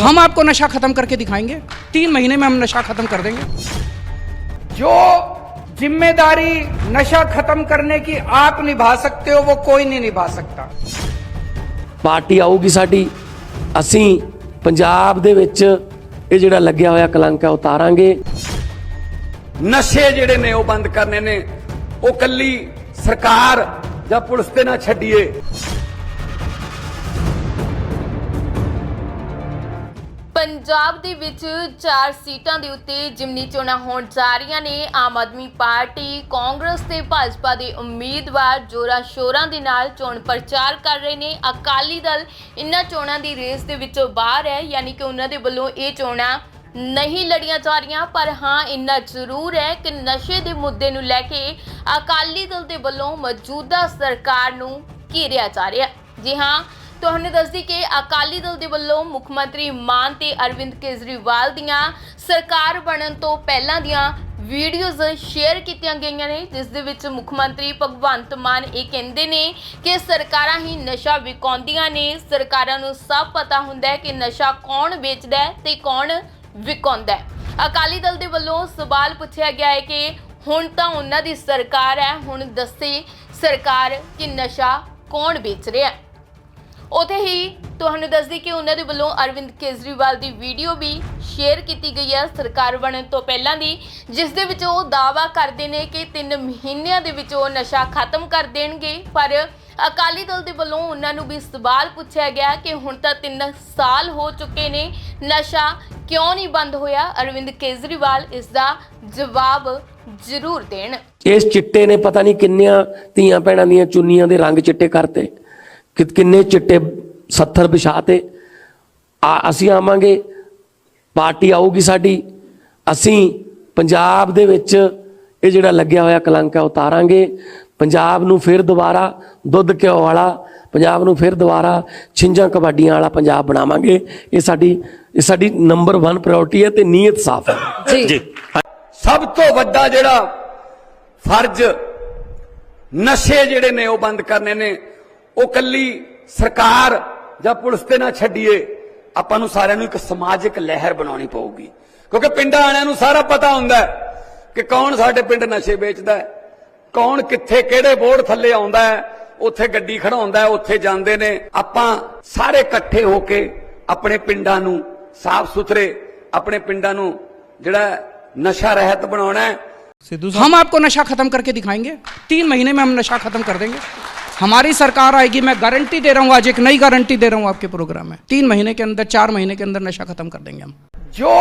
हम आपको नशा खत्म करके दिखाएंगे तीन महीने में हम नशा खत्म कर देंगे जो जिम्मेदारी नशा खत्म करने की आप निभा सकते हो वो कोई नहीं निभा सकता ਪਾਰਟੀ ਆਊਗੀ ਸਾਡੀ ਅਸੀਂ ਪੰਜਾਬ ਦੇ ਵਿੱਚ ਇਹ ਜਿਹੜਾ ਲੱਗਿਆ ਹੋਇਆ ਕਲੰਕ ਹੈ ਉਤਾਰਾਂਗੇ ਨਸ਼ੇ ਜਿਹੜੇ ਨੇ ਉਹ ਬੰਦ ਕਰਨੇ ਨੇ ਉਹ ਕੱਲੀ ਸਰਕਾਰ ਜਾਂ ਪੁਲਿਸ ਤੇ ਨਾ ਛੱਡੀਏ ਪੰਜਾਬ ਦੇ ਵਿੱਚ ਚਾਰ ਸੀਟਾਂ ਦੇ ਉੱਤੇ ਜਿਮਨੀ ਚੋਣਾਂ ਹੋਣ ਜਾ ਰਹੀਆਂ ਨੇ। ਆਮ ਆਦਮੀ ਪਾਰਟੀ, ਕਾਂਗਰਸ ਤੇ ਭਾਜਪਾ ਦੇ ਉਮੀਦਵਾਰ ਜੋਰਾ ਸ਼ੋਰਾਂ ਦੇ ਨਾਲ ਚੋਣ ਪ੍ਰਚਾਰ ਕਰ ਰਹੇ ਨੇ। ਅਕਾਲੀ ਦਲ ਇਨ੍ਹਾਂ ਚੋਣਾਂ ਦੀ ਰੇਸ ਦੇ ਵਿੱਚੋਂ ਬਾਹਰ ਹੈ, ਯਾਨੀ ਕਿ ਉਹਨਾਂ ਦੇ ਵੱਲੋਂ ਇਹ ਚੋਣਾਂ ਨਹੀਂ ਲੜੀਆਂ ਜਾ ਰਹੀਆਂ। ਪਰ ਹਾਂ ਇੰਨਾ ਜ਼ਰੂਰ ਹੈ ਕਿ ਨਸ਼ੇ ਦੇ ਮੁੱਦੇ ਨੂੰ ਲੈ ਕੇ ਅਕਾਲੀ ਦਲ ਦੇ ਵੱਲੋਂ ਮੌਜੂਦਾ ਸਰਕਾਰ ਨੂੰ ਘੇਰਿਆ ਜਾ ਰਿਹਾ। ਜੀ ਹਾਂ ਤੁਹਾਨੂੰ ਦੱਸਦੀ ਕਿ ਅਕਾਲੀ ਦਲ ਦੇ ਵੱਲੋਂ ਮੁੱਖ ਮੰਤਰੀ ਮਾਨ ਤੇ ਅਰਵਿੰਦ ਕੇਜਰੀਵਾਲ ਦੀਆਂ ਸਰਕਾਰ ਬਣਨ ਤੋਂ ਪਹਿਲਾਂ ਦੀਆਂ ਵੀਡੀਓਜ਼ ਸ਼ੇਅਰ ਕੀਤੀਆਂ ਗਈਆਂ ਨੇ, ਜਿਸ ਦੇ ਵਿੱਚ ਮੁੱਖ ਮੰਤਰੀ ਭਗਵੰਤ ਮਾਨ ਇਹ ਕਹਿੰਦੇ ਨੇ ਕਿ ਸਰਕਾਰਾਂ ਹੀ ਨਸ਼ਾ ਵਿਕਾਉਂਦੀਆਂ ਨੇ। ਸਰਕਾਰਾਂ ਨੂੰ ਸਭ ਪਤਾ ਹੁੰਦਾ ਹੈ ਕਿ ਨਸ਼ਾ ਕੌਣ ਵੇਚਦਾ ਹੈ ਤੇ ਕੌਣ ਵਿਕਾਉਂਦਾ ਹੈ। ਅਕਾਲੀ ਦਲ ਦੇ ਵੱਲੋਂ ਸਵਾਲ ਪੁੱਛਿਆ ਗਿਆ ਹੈ ਕਿ ਹੁਣ ਤਾਂ ਉਹਨਾਂ ਦੀ ਸਰਕਾਰ ਹੈ, ਹੁਣ ਦੱਸੇ ਸਰਕਾਰ ਕਿ ਨਸ਼ਾ ਕੌਣ ਵੇਚ ਰਿਹਾ ਹੈ। ਉਥੇ ਹੀ ਤੁਹਾਨੂੰ ਦੱਸਦੀ ਕਿ ਉਹਨਾਂ ਦੇ ਵੱਲੋਂ ਅਰਵਿੰਦ ਕੇਜਰੀਵਾਲ ਦੀ ਵੀਡੀਓ ਵੀ ਸ਼ੇਅਰ ਕੀਤੀ ਗਈ ਹੈ ਸਰਕਾਰ ਬਣਨ ਤੋਂ ਪਹਿਲਾਂ ਦੀ, ਜਿਸ ਦੇ ਵਿੱਚ ਉਹ ਦਾਅਵਾ ਕਰਦੇ ਨੇ ਕਿ 3 ਮਹੀਨਿਆਂ ਦੇ ਵਿੱਚ ਉਹ ਨਸ਼ਾ ਖਤਮ ਕਰ ਦੇਣਗੇ। ਪਰ ਅਕਾਲੀ ਦਲ ਦੇ ਵੱਲੋਂ ਉਹਨਾਂ ਨੂੰ ਵੀ ਸਵਾਲ ਪੁੱਛਿਆ ਗਿਆ ਕਿ ਹੁਣ ਤਾਂ 3 ਸਾਲ ਹੋ ਚੁੱਕੇ ਨੇ, ਨਸ਼ਾ ਕਿਉਂ ਨਹੀਂ ਬੰਦ ਹੋਇਆ? ਅਰਵਿੰਦ ਕੇਜਰੀਵਾਲ ਇਸ ਦਾ ਜਵਾਬ ਜ਼ਰੂਰ ਦੇਣ। ਇਸ ਚਿੱਟੇ ਨੇ ਪਤਾ ਨਹੀਂ ਕਿੰਨੀਆਂ ਧੀਆਂ ਭੈਣਾਂ ਦੀਆਂ ਚੁੰਨੀਆਂ ਦੇ ਰੰਗ ਚਿੱਟੇ ਕਰਤੇ। ਕਿ ਕਿੰਨੇ ਚਿੱਟੇ 70 ਵਿਛਾਤੇ। ਆ ਅਸੀਂ ਆਵਾਂਗੇ ਪਾਰਟੀ ਆਊਗੀ ਸਾਡੀ ਅਸੀਂ ਪੰਜਾਬ ਦੇ ਵਿੱਚ ਇਹ ਜਿਹੜਾ ਲੱਗਿਆ ਹੋਇਆ ਕਲੰਕ ਹੈ ਉਤਾਰਾਂਗੇ। ਪੰਜਾਬ ਨੂੰ ਫਿਰ ਦੁਬਾਰਾ ਦੁੱਧ ਘਿਓ ਵਾਲਾ ਪੰਜਾਬ ਨੂੰ ਫਿਰ ਦੁਬਾਰਾ ਛਿੰਝਾਂ ਕਬਾਡੀਆਂ ਵਾਲਾ ਪੰਜਾਬ ਬਣਾਵਾਂਗੇ। ਇਹ ਸਾਡੀ ਇਹ ਸਾਡੀ ਨੰਬਰ 1 ਪ੍ਰਾਇੋਰਟੀ ਹੈ ਤੇ ਨੀਅਤ ਸਾਫ਼ ਹੈ। ਜੀ। ਸਭ ਤੋਂ ਵੱਡਾ ਜਿਹੜਾ ਫਰਜ਼ ਨਸ਼ੇ ਜਿਹੜੇ ਨੇ ਉਹ ਬੰਦ ਕਰਨੇ ਨੇ। ਉਹ ਕੱਲੀ ਸਰਕਾਰ ਜਾਂ ਪੁਲਿਸ ਤੇ ਨਾ ਛੱਡੀਏ ਆਪਾਂ ਨੂੰ ਸਾਰਿਆਂ ਨੂੰ ਇੱਕ ਸਮਾਜਿਕ ਲਹਿਰ ਬਣਾਉਣੀ ਪਊਗੀ ਕਿਉਂਕਿ ਪਿੰਡਾਂ ਵਾਲਿਆਂ ਨੂੰ ਸਾਰਾ ਪਤਾ ਹੁੰਦਾ ਹੈ ਕਿ ਕੌਣ ਸਾਡੇ ਪਿੰਡ ਨਸ਼ੇ ਵੇਚਦਾ ਹੈ ਕੌਣ ਕਿੱਥੇ ਕਿਹੜੇ ਬੋਰਡ ਥੱਲੇ ਆਉਂਦਾ ਹੈ ਉੱਥੇ ਗੱਡੀ ਖੜਾਉਂਦਾ ਹੈ ਉੱਥੇ ਜਾਂਦੇ ਨੇ ਆਪਾਂ ਸਾਰੇ ਇਕੱਠੇ ਹੋ ਕੇ ਆਪਣੇ ਪਿੰਡਾਂ ਨੂੰ ਸਾਫ਼ ਸੁਥਰੇ ਆਪਣੇ ਪਿੰਡਾਂ ਨੂੰ ਜਿਹੜਾ ਨਸ਼ਾ ਰਹਿਤ ਬਣਾਉਣਾ ਹੈ हम आपको नशा खत्म करके दिखाएंगे तीन महीने में हम नशा खत्म कर देंगे हमारी सरकार आएगी, मैं गारंटी दे रहा हूँ, आज एक नई गारंटी दे रहा हूँ आपके प्रोग्राम में। तीन महीने के अंदर, चार महीने के अंदर नशा खत्म कर देंगे हम। जो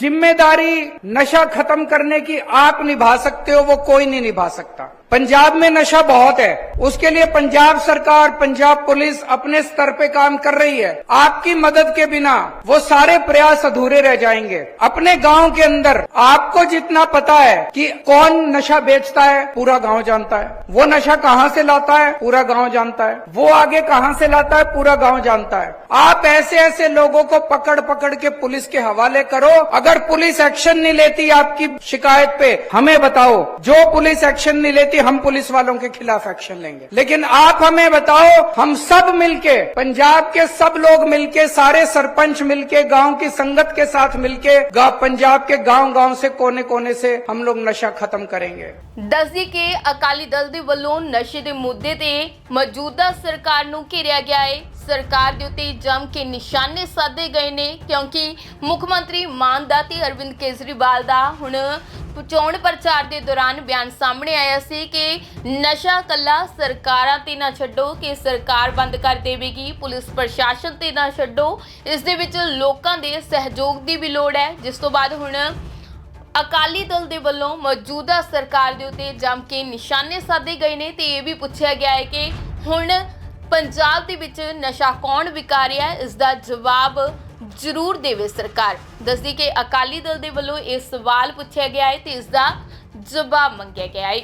ज़िम्मेदारी नशा खत्म करने की आप निभा सकते हो, वो कोई नहीं निभा सकता। पंजाब में नशा बहुत है। उसके लिए पंजाब सरकार, पंजाब पुलिस अपने स्तर पे काम कर रही है। आपकी मदद के बिना वो सारे प्रयास अधूरे रह जाएँगे। अपने गाँव के अंदर आपको जितना पता है कि कौन नशा बेचता है, पूरा गाँव जानता है। वो नशा कहाँ से लाता है, पूरा गाँव जानता है। वो आगे कहाँ से लाता है, पूरा गाँव जानता है। आप ऐसे ऐसे लोगों को पकड़ पकड़ के पुलिस के हवाले करो। अगर पुलिस एक्शन नहीं लेती आपकी शिकायत पे, हमें बताओ। जो पुलिस एक्शन नहीं लेती हम पुलिस वालों के खिलाफ एक्शन लेंगे लेकिन आप हमें बताओ हम सब मिलके पंजाब के सब लोग मिलके सारे सरपंच मिलके गांव की संगत के साथ मिलके गा- पंजाब के गांव गांव से कोने कोने से हम लोग नशा खत्म करेंगे ਦੱਸਦੀ ਕਿ ਅਕਾਲੀ ਦਲ ਦੇ ਵੱਲੋਂ ਨਸ਼ੇ ਦੇ ਮੁੱਦੇ ਤੇ ਮੌਜੂਦਾ ਸਰਕਾਰ ਨੂੰ ਘੇਰਿਆ ਗਿਆ ਹੈ ਸਰਕਾਰ ਦੇ ਉੱਤੇ ਜੰਮ ਕੇ ਨਿਸ਼ਾਨੇ ਸਾਧੇ ਗਏ ਨੇ ਕਿਉਂਕਿ ਮੁੱਖ ਮੰਤਰੀ ਮਾਨ ਦਾ ਤੇ ਅਰਵਿੰਦ ਕੇਜਰੀਵਾਲ ਦਾ ਹੁਣ ਚੋਣ ਪ੍ਰਚਾਰ ਦੇ ਦੌਰਾਨ ਬਿਆਨ ਸਾਹਮਣੇ ਆਇਆ ਸੀ ਕਿ ਨਸ਼ਾ ਕੱਲਾ ਸਰਕਾਰਾਂ ਤੇ ਨਾ ਛੱਡੋ ਕਿ ਸਰਕਾਰ ਬੰਦ ਕਰ ਦੇਵੇਗੀ, ਪੁਲਿਸ ਪ੍ਰਸ਼ਾਸਨ ਤੇ ਨਾ ਛੱਡੋ। ਇਸ ਦੇ ਵਿੱਚ ਲੋਕਾਂ ਦੇ ਸਹਿਯੋਗ ਦੀ ਵੀ ਲੋੜ ਹੈ। ਜਿਸ ਤੋਂ ਬਾਅਦ ਹੁਣ ਅਕਾਲੀ ਦਲ ਦੇ ਵੱਲੋਂ ਮੌਜੂਦਾ ਸਰਕਾਰ ਦੇ ਉੱਤੇ ਜੰਮ ਕੇ ਨਿਸ਼ਾਨੇ ਸਾਧੇ ਗਏ ਨੇ ਤੇ ਇਹ ਵੀ ਪੁੱਛਿਆ ਗਿਆ ਹੈ ਕਿ ਹੁਣ ਪੰਜਾਬ ਦੇ ਵਿੱਚ ਨਸ਼ਾ ਕੌਣ ਵਿਕਾ ਰਿਹਾ ਹੈ? ਇਸ ਦਾ ਜਵਾਬ ਜ਼ਰੂਰ ਦੇਵੇ ਸਰਕਾਰ। ਦੱਸਦੀ ਕਿ ਅਕਾਲੀ ਦਲ ਦੇ ਵੱਲੋਂ ਇਹ ਸਵਾਲ ਪੁੱਛਿਆ ਗਿਆ ਹੈ ਤੇ ਇਸ ਦਾ ਜਵਾਬ ਮੰਗਿਆ ਗਿਆ ਹੈ।